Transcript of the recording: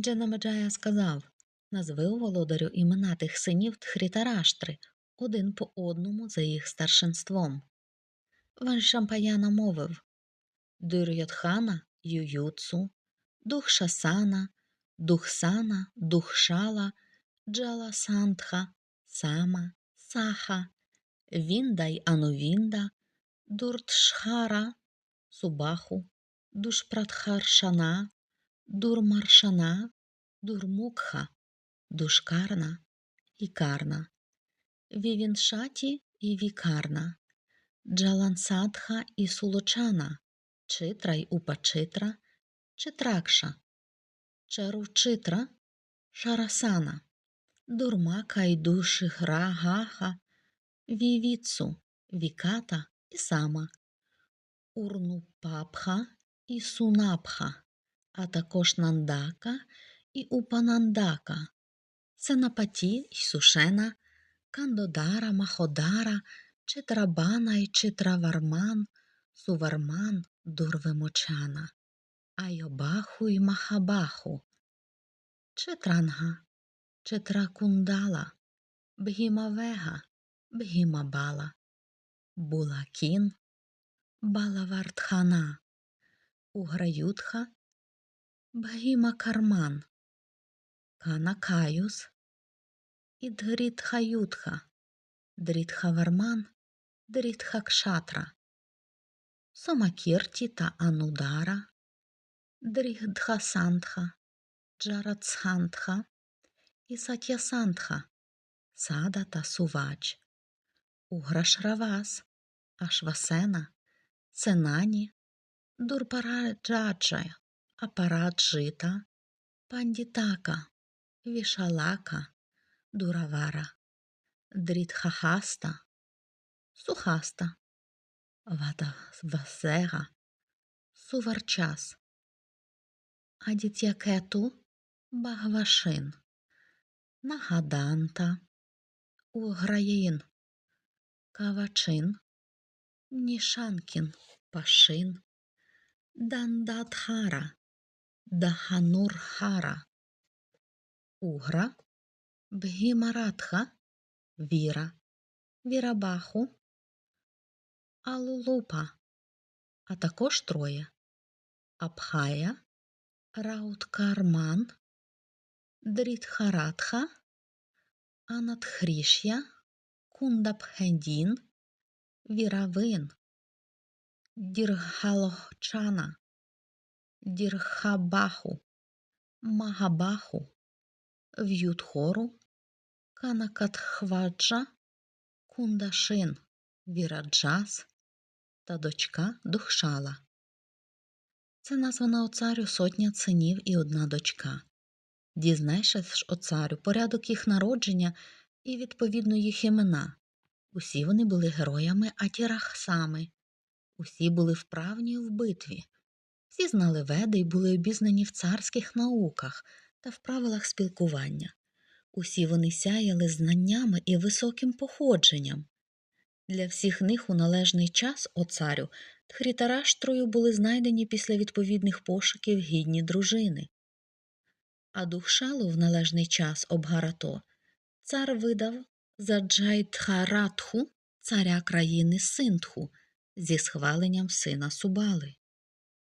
Джанамеджая сказав Назви володарю імена тих синів Тхрітараштри, один по одному за їх старшинством. Ваншампаяна мовив Дурйотхана Ююцу, Духшасана, Духсана, Духшала, Джаласантха, Сама, Саха, Віндай Анувінда, Дуртшхара, Субаху, Душпратхаршана, Дурмаршана, Дурмукха, Душкарна і Карна, Вівіншаті і Вікарна, Джалансадха і Сулочана, Читра й Упачитра, Читракша, Чаручитра, Шарасана, Дурмака й Душихра Гаха, Вівіцу, Віката і Сама, Урнупапха і Сунапха, а також Нандака і Упанандака, Сенапаті й Сушена, Кандодара, Маходара, Читрабана й Читраварман, Суварман, Дурвимочана, Айобаху й Махабаху, Читранга, Читракундала, Бгімавега, Бгімабала, Булакін, Балавартхана, Уграютха, Бгімакарман, Канакаюс і Дрітхаютха, Дрітхаварман, Дрітхакшатра, Сомакірті та Анудара, Дрігдхасантха, Джарацхантха і Сатясантха, Сада та Сувач, Уграшравас, Ашвасена, Сенані, Дурпараджаджа, Апараджита, Пандітака, Вішалака, Дуравара, Дрітхахаста, Сухаста, Вадавасега, Суварчас, Адітякету, Багвашин, Нагаданта, Уграїн, Кавачин, Нішанкін, Пашин, Дандатхара, Даханурхара, Угра, Бгімаратха, Віра, Вірабаху, Алулупа, а також троє. Абхая, Рауткарман, Дрітхаратха, Анатхрішя, Кундабхендін, Віравин, Діргалохчана, Дірхабаху, Магабаху, В'ютхору, Канакатхваджа, Кундашин, Віраджас та дочка Духшала. Це названа оцарю сотня синів і одна дочка. Дізнайся ж о царю порядок їх народження і відповідно їх імена. Усі вони були героями Атірахсами, усі були вправні в битві, всі знали веди і були обізнані в царських науках та в правилах спілкування. Усі вони сяяли знаннями і високим походженням. Для всіх них у належний час, о царю, Тхрітараштрою були знайдені після відповідних пошуків гідні дружини. А Духшалу в належний час Обгарато цар видав за Джайтхаратху, царя країни Синтху, зі схваленням сина Субали.